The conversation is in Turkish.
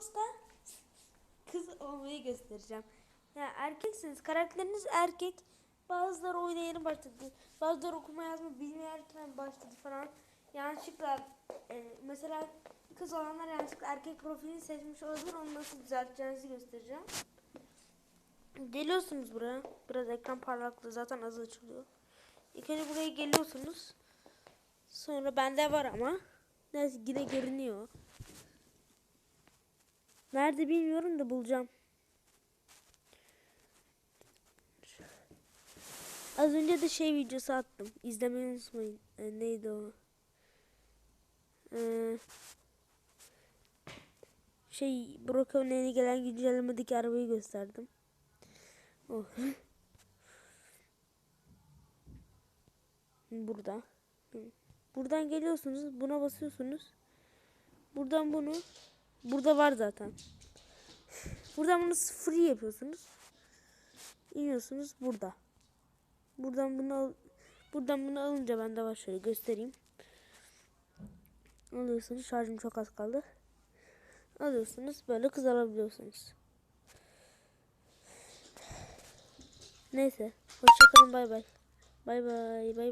Roblox'ta kız olmayı göstereceğim. Yani erkeksiniz. Karakteriniz erkek. Bazıları oyuna yeni başladı. Bazıları okuma yazma bilmeyen başladı falan. Yanlışlıkla e, mesela kız olanlar yanlışlıkla erkek profilini seçmiş olabilir. Onu nasıl düzelteceğinizi göstereceğim. Geliyorsunuz buraya. Biraz ekran parlaklığı zaten az açılıyor. İlk önce buraya geliyorsunuz. Sonra bende var ama. Neyse yine görünüyor. Nerede bilmiyorum da bulacağım. Az önce de şey videosu attım. İzlemeyi unutmayın. Ee, neydi o? Ee, şey Broke'un yeni gelen güncellemedeki arabayı gösterdim. Oh. Burada. Buradan geliyorsunuz. Buna basıyorsunuz. Buradan bunu. Burada var zaten. Buradan bunu sıfır yapıyorsunuz. İniyorsunuz burada. Buradan bunu al Buradan bunu alınca bende var şöyle göstereyim. Alıyorsunuz. Şarjım çok az kaldı. Alıyorsunuz. Böyle kız alabiliyorsunuz. Neyse. Hoşçakalın. Bay bay. Bay bay. Bay